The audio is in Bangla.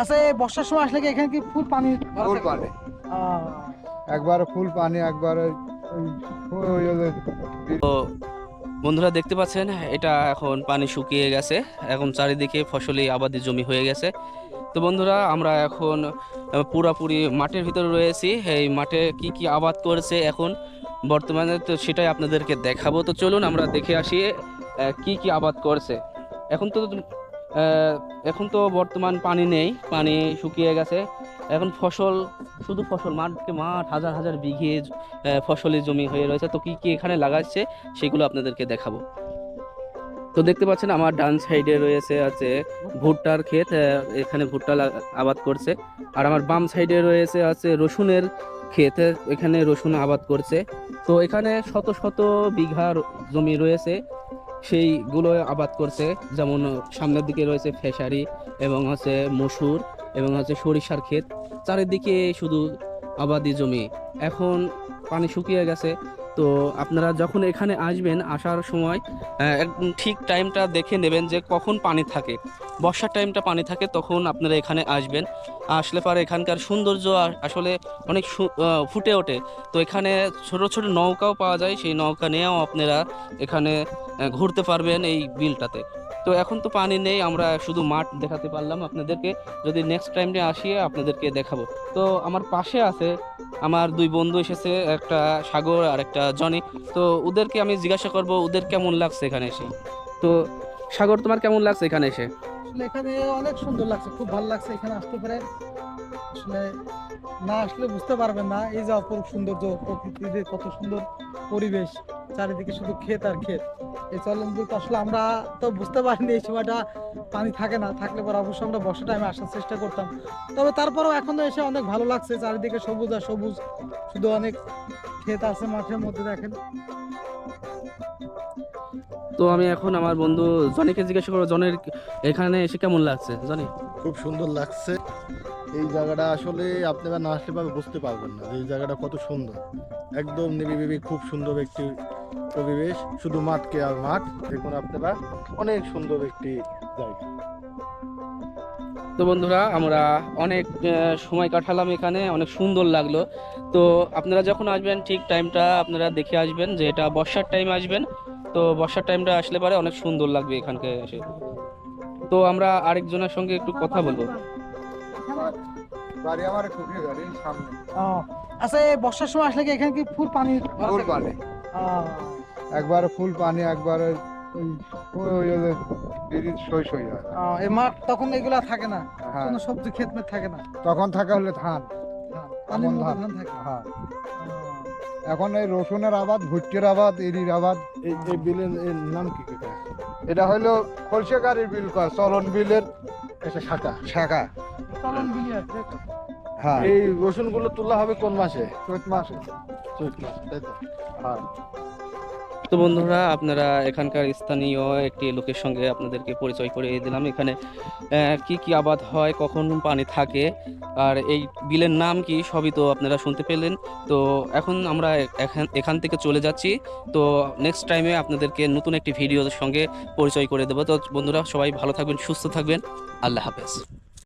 আচ্ছা এই বর্ষার সময় আসলে কি এখানে কি ফুল পানি ফুল পানি। একবার ফুল পানি একবার তো বন্ধুরা দেখতে পাচ্ছেন এটা এখন পানি শুকিয়ে গেছে। এখন চারিদিকে ফসলি আবাদি জমি হয়ে গেছে। তো বন্ধুরা আমরা এখন পুরাপুরি মাঠের ভিতরে রয়েছি। এই মাঠে কি কি আবাদ করেছে এখন? বর্তমানে তো সেটাই আপনাদেরকে দেখাবো। তো চলুন আমরা দেখে আসি কি কি আবাদ করছে। এখন তো এখন তো বর্তমান পানি নেই পানি শুকিয়ে গেছে। এখন ফসল শুধু ফসল মাঠকে মাঠ হাজার হাজার বিঘে আহ, ফসলি জমি হয়ে রয়েছে। তো কি কি এখানে লাগাচ্ছে সেগুলো আপনাদেরকে দেখাবো। তো দেখতে পাচ্ছেন আমার ডান সাইডে রয়েছে আছে ভুট্টার ক্ষেত এখানে ভুট্টা আবাদ করছে। আর আমার বাম সাইডে রয়েছে আছে রসুনের ক্ষেত এখানে রসুন আবাদ করছে। তো এখানে শত শত বিঘা র- জমি রয়েছে। সেইগুলো আবাদ করছে। যেমন, সামনের দিকে রয়েছে ফেসারি এবং হচ্ছে মসুর এবং হচ্ছে সরিষার ক্ষেত। চারিদিকে শুধু আবাদি জমি। এখন পানি শুকিয়ে গেছে। তো আপনারা যখন এখানে আসবেন, আসার সময় ঠিক টাইমটা দেখে নেবেন যে কখন পানি থাকে। বর্ষার টাইমটা পানি থাকে, তখন আপনারা এখানে আসবেন। আসলে পরে এখানকার সৌন্দর্য আসলে অনেক ফুটে ওঠে। তো এখানে ছোট ছোট নৌকাও পাওয়া যায়। সেই নৌকা নিয়েও আপনারা এখানে ঘুরতে পারবেন এই বিলটাতে। তো এখন তো পানি নেই, আমরা শুধু মাঠ দেখাতে পারলাম আপনাদেরকে। যদি নেক্সট টাইমে আসিয়ে আপনাদেরকে দেখাবো। তো আমার পাশে আছে আমার দুই বন্ধু এসেছে, একটা সাগর আর একটা জনি। তো ওদেরকে আমি জিজ্ঞাসা করব, ওদের কেমন লাগছে এখানে এসে? তো সাগর, তোমার কেমন লাগছে এখানে এসে? এখানে অনেক সুন্দর লাগছে, খুব ভালো লাগছে এখানে আসতে পারে। আসলে না আসলে বুঝতে পারবেন না, এই যে অপরূপ সৌন্দর্য, প্রকৃতির কত সুন্দর পরিবেশ, চারিদিকে শুধু ক্ষেত আর ক্ষেত। এই তো আসলে আমরা তো বুঝতে পারিনি এই সময়টা পানি থাকে না থাকলে পরে অবশ্যই আমরা বর্ষা টাইমে আসার চেষ্টা করতাম। তবে তারপরেও এখনও এসে অনেক ভালো লাগছে চারিদিকে সবুজ আর সবুজ শুধু অনেক ক্ষেত আছে মাঠের মধ্যে দেখেন। তো আমি এখন আমার বন্ধু জনিকে জিজ্ঞাসা করব জনের এখানে এসে কেমন লাগছে? জনি? খুব সুন্দর লাগছে। এই জায়গাটা আসলে আপনারা না আসলে বুঝতে পারবেন না যে এই জায়গাটা কত সুন্দর। একদম নিবিড়ি খুব সুন্দর একটি পরিবেশ শুধু মাঠকে আর মাঠ দেখুন আপনারা অনেক সুন্দর একটি জায়গা। তো বন্ধুরা আমরা অনেক সময় কাটালাম এখানে অনেক সুন্দর লাগল। তো আপনারা যখন আসবেন ঠিক টাইমটা আপনারা দেখে আসবেন যে এটা বর্ষার টাইম আসবেন। তো বর্ষার টাইমটা আসলে পরে অনেক সুন্দর লাগবে এখানকে এসে। তো আমরা আরেকজনের সঙ্গে একটু কথা বলব। বাড়ি আমার সামনে। আচ্ছা এই বর্ষার সময় আসলে কি এখানে কি ফুল পানি? ফুল পানি। একবার ফুল পানি একবার সই সই হয়। এই মাঠ তখন এগুলা থাকে না? হ্যাঁ। কোনো সবজি ক্ষেত থাকে না? তখন থাকা হলে ধান। ধান, থাকে? হ্যাঁ। এখন এই রসুনের আবাদ ভুট্টির আবাদ এরির আবাদ। এই এই বিলের নাম কি? এটা? হলো খলসে গাড়ির বিল কয় চলন বিলের শাখা। শাখা। চলন বিলি আছে। হ্যাঁ। এই রসুনগুলো তোলা হবে কোন মাসে? চৈত মাসে। চৈত মাসে তাই তো? হ্যাঁ। তো বন্ধুরা আপনারা এখানকার স্থানীয় একটি লোকের সঙ্গে আপনাদেরকে পরিচয় করে দিলাম। এখানে আহ, কি কি আবাদ হয় কখন পানি থাকে আর এই বিলের নাম কি সবই তো আপনারা শুনতে পেলেন। তো এখন আমরা এখান এখান থেকে চলে যাচ্ছি। তো নেক্সট টাইমে আপনাদেরকে নতুন একটি ভিডিওর সঙ্গে পরিচয় করে দেবো। তো বন্ধুরা সবাই ভালো থাকবেন সুস্থ থাকবেন। আল্লাহ হাফেজ।